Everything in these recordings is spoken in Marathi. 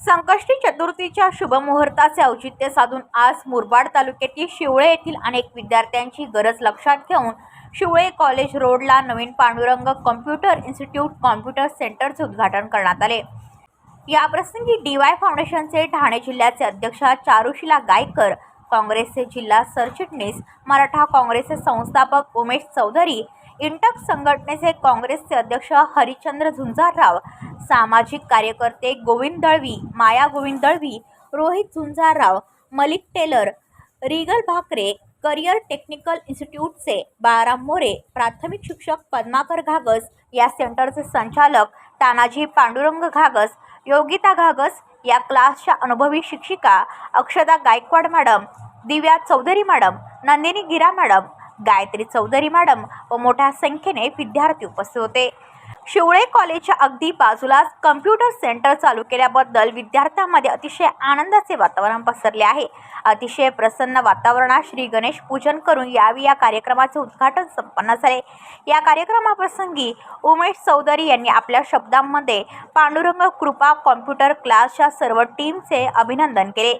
संकष्टी चतुर्थीच्या शुभमुहूर्ताचे औचित्य साधून आज मुरबाड तालुक्यातील शिवळे येथील अनेक विद्यार्थ्यांची गरज लक्षात घेऊन शिवळे कॉलेज रोडला नवीन पांडुरंग कॉम्प्युटर इन्स्टिट्यूट कॉम्प्युटर सेंटरचे उद्घाटन करण्यात आले. याप्रसंगी डी वाय फाउंडेशनचे ठाणे जिल्ह्याचे अध्यक्ष चारुशिला गायकर काँग्रेसचे जिल्हा सरचिटणीस मराठा काँग्रेसचे संस्थापक उमेश चौधरी इंटक संघटनेचे काँग्रेसचे अध्यक्ष हरिचंद्र झुंजारराव सामाजिक कार्यकर्ते Govind Dalvi Maya Govind Dalvi Rohit Jhunjarrao Malik teller Regal Bhakare career technical इन्स्टिट्यूटचे बाळाराम मोरे प्राथमिक शिक्षक पद्माकर घागस या सेंटरचे संचालक तानाजी पांडुरंग घागस योगिता घागस या क्लासच्या अनुभवी शिक्षिका Akshada Gaikwad madam Divya Chaudhari madam Nandini Gira madam Gayatri Chaudhari madam व मोठ्या संख्येने विद्यार्थी उपस्थित होते. शिवळे कॉलेजच्या अगदी बाजूलाच कम्प्युटर सेंटर चालू केल्याबद्दल विद्यार्थ्यांमध्ये अतिशय आनंदाचे वातावरण पसरले आहे. अतिशय प्रसन्न वातावरणात श्री गणेश पूजन करून यावी या कार्यक्रमाचे उद्घाटन संपन्न झाले. या कार्यक्रमाप्रसंगी उमेश चौधरी यांनी आपल्या शब्दांमध्ये पांडुरंग कृपा कॉम्प्युटर क्लासच्या सर्व टीमचे अभिनंदन केले.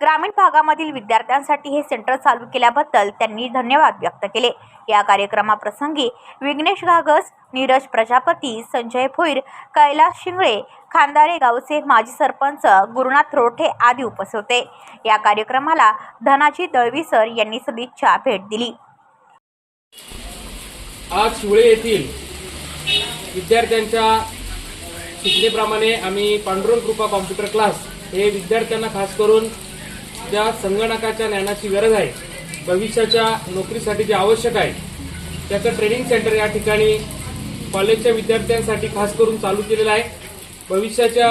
ग्रामीण भागामधील विद्यार्थ्यांसाठी हे सेंटर चालू केल्याबद्दल त्यांनी धन्यवाद व्यक्त केले. या कार्यक्रमाप्रसंगी विघ्नेश घागस नीरज प्रजापती संजय भोईर कैलास शिंगळे खांदारे गावचे माजी सरपंच गुरुनाथ रोठे आदी उपस्थित होते. या कार्यक्रमाला धनाजी दळवीसर यांनी सदिच्छा भेट दिली. आज शिवळे येथील विद्यार्थ्यांच्या सूचनेप्रमाणे आम्ही पांडुरंग कृपा कॉम्प्युटर क्लास हे विद्यार्थ्यांना खास करून ज्या संगणकाच्या ज्ञानाची गरज आहे. भविष्याच्या नोकरीसाठी जे आवश्यक आहे त्याचं ट्रेनिंग सेंटर या ठिकाणी कॉलेजच्या विद्यार्थ्यांसाठी खास करून चालू केलेला आहे. भविष्याच्या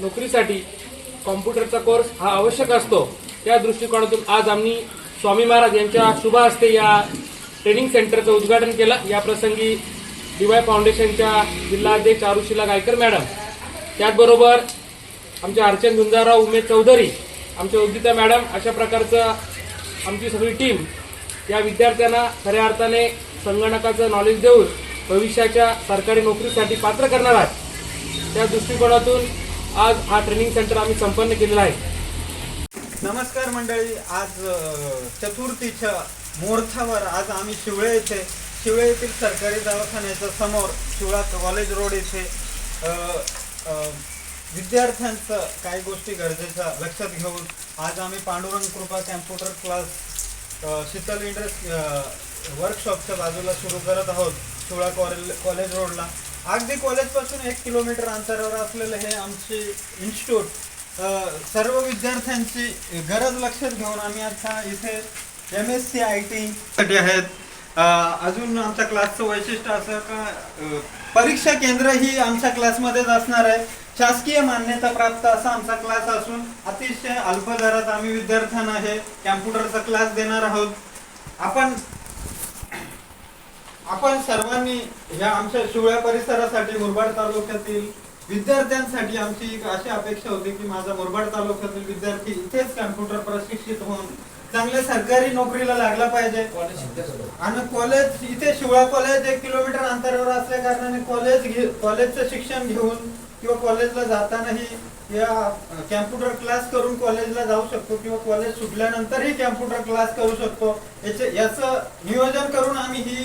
नोकरीसाठी कॉम्प्युटरचा कोर्स हा आवश्यक असतो. त्या दृष्टिकोनातून आज आम्ही स्वामी महाराज यांच्या शुभ हस्ते या ट्रेनिंग सेंटरचं उद्घाटन केलं. या प्रसंगी डी वाय फाउंडेशनच्या जिल्हाध्यक्ष आरुशिला गायकर मॅडम. त्याचबरोबर आमच्या अर्चन झुंजाराव उमेद चौधरी आमच्या उदिता मॅडम अशा प्रकारचं आमची सगळी टीम या विद्यार्थ्यांना खऱ्या अर्थाने संगणकाचं नॉलेज देऊन भविष्याच्या सरकारी नोकरीसाठी पात्र करणार आहात. त्या दृष्टिकोनातून आज हा ट्रेनिंग सेंटर आम्ही संपन्न केलेला आहे. नमस्कार मंडळी आज चतुर्थीच्या मुहूर्तावर आज आम्ही शिवळे येथे शिवळे येथील सरकारी दवाखान्याच्या समोर शिवळा कॉलेज रोड येथे विद्यार्थ्यांचं काही गोष्टी गरजेच्या लक्षात घेऊन आज आम्ही पांडुरंग कृपा कॅम्प्युटर क्लास शीतल इंडस्ट वर्कशॉपच्या बाजूला सुरू करत आहोत शिवळा कॉलेज कॉलेज रोडला. अगदी कॉलेजपासून एक किलोमीटर अंतरावर असलेलं हे आमचे इन्स्टिट्यूट सर्व विद्यार्थ्यांची गरज लक्षात घेऊन आम्ही आता इथे M S C I T साठी आहेत. अजून आमच्या क्लासचं वैशिष्ट्य असं का परीक्षा केंद्र ही आमच्या क्लासमध्येच असणार आहे. शासकीय मान्यता प्राप्त असा आमचा क्लास असून अतिशय अल्प दरात आम्ही विद्यार्थ्यांना हे कॅम्प्युटरचा क्लास देणार आहोत. आपण आपण सर्वांनी या आमच्या शिवळ्या परिसरासाठी मुरबाड तालुक्यातील विद्यार्थ्यांसाठी आमची एक अशी अपेक्षा होती की माझा मुरबाड तालुक्यातील विद्यार्थी इथेच कम्प्युटर प्रशिक्षित होऊन चांगल्या सरकारी नोकरीला लागला पाहिजे. आणि कॉलेज इथे शिवळा कॉलेज एक किलोमीटर अंतरावर असल्या कारणाने कॉलेज घे कॉलेजचं शिक्षण घेऊन किंवा कॉलेजला जातानाही या कॅम्प्युटर क्लास करून कॉलेजला जाऊ शकतो किंवा कॉलेज सुटल्यानंतरही कॅम्प्युटर क्लास करू शकतो. याचे याचं नियोजन करून आम्ही ही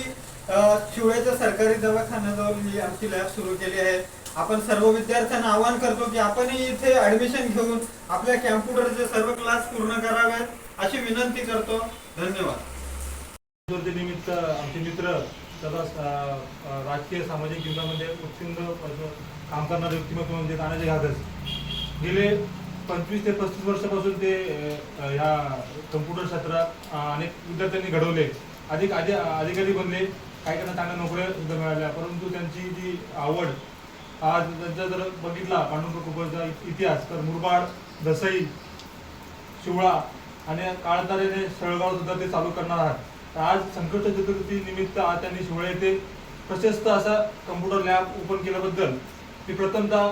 शिवळ्याच्या सरकारी दवाखान्याजवळ ही आमची लॅब सुरू केली आहे. आपण सर्व विद्यार्थ्यांना आवाहन करतो की आपणही इथे ऍडमिशन घेऊन आपल्या कॅम्प्युटरचे सर्व क्लास पूर्ण करावेत अशी विनंती करतो. धन्यवाद. निमित्त आमचे मित्र त्याला राजकीय सामाजिक जीवनामध्ये उत्तीर्ण काम करणारे व्यक्तिमत्व म्हणजे तानाजी घागस गेले पंचवीस ते पस्तीस वर्षापासून ते या कम्प्युटर क्षेत्रात अनेक विद्यार्थ्यांनी घडवले. अधिक अधि अधिकारी बनले. काही त्यांना चांगल्या नोकऱ्या सुद्धा मिळाल्या. परंतु त्यांची जी आवड आज त्यांचा जर बघितला पांडुरंग कुपरचा इतिहास तर मुरबाड दसई शिवळा आणि काळतारेने सळगाव सुद्धा ते चालू करणार आहात. आज संकट चतुर्थी निमित्त आज त्यांनी शिवळे येथे प्रशस्त असा कम्प्युटर लॅब ओपन केल्याबद्दल मी प्रथमतः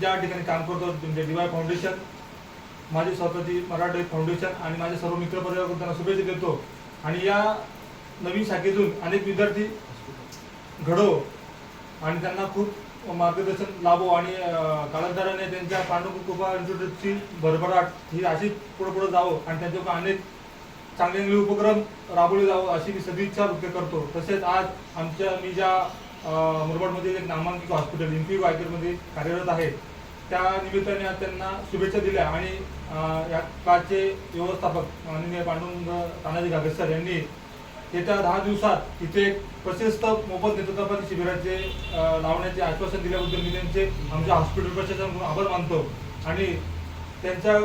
ज्या ठिकाणी काम करतो म्हणजे डीवाय फाउंडेशन माझी स्वतःची मराठी फाउंडेशन आणि माझे सर्व मित्रपरिवार त्यांना शुभेच्छा देतो. आणि या नवीन शाखेतून अनेक विद्यार्थी घडो आणि त्यांना खूप मार्गदर्शन लाभो आणि कालांतराने त्यांच्या पांडुकृपा इन्स्टिट्यूटची भरभराट ही अशी पुढे पुढे जावं आणि त्यांच्या अनेक चांगले चांगले उपक्रम राबवले जावं अशी मी सदिच्छा व्यक्त करतो. तसेच आज आमच्या मी ज्या मुरबाडमध्ये एक नामांकित हॉस्पिटल इम्पी वायकरमध्ये कार्यरत आहे. त्या निमित्ताने आज त्यांना शुभेच्छा दिल्या आणि या काचे व्यवस्थापक माननीय पांडुरंग तानाजी घागरे सर यांनी येत्या दहा दिवसात इथे एक प्रशस्त मोफत नेत्रतपासणी शिबिराचे लावण्याचे आश्वासन दिल्याबद्दल मी त्यांचे आमच्या हॉस्पिटल प्रशासन आभार मानतो. आणि त्यांच्या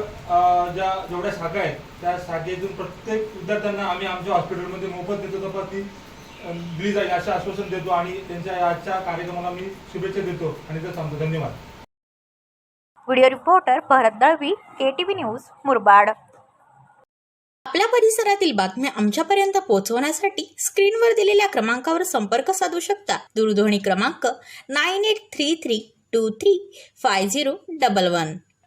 ज्या जेवढ्या शाखा आहेत त्या शाखेतून प्रत्येक विद्यार्थ्यांना आम्ही आमच्या हॉस्पिटलमध्ये मोफत नेत्रतपासणी अं, दिली जाईल असं आश्वासन देतो आणि त्यांच्या आजच्या कार्यक्रमाला मी शुभेच्छा देतो. आणि ते सांगतो धन्यवाद. Video reporter Bharat Dalvi K news Murbad. आपल्या परिसरातील बातम्या आमच्यापर्यंत पोहोचवण्यासाठी स्क्रीनवर दिलेल्या क्रमांकावर संपर्क साधू शकता. दूरध्वनी क्रमांक nine eight three three two three five zero double one.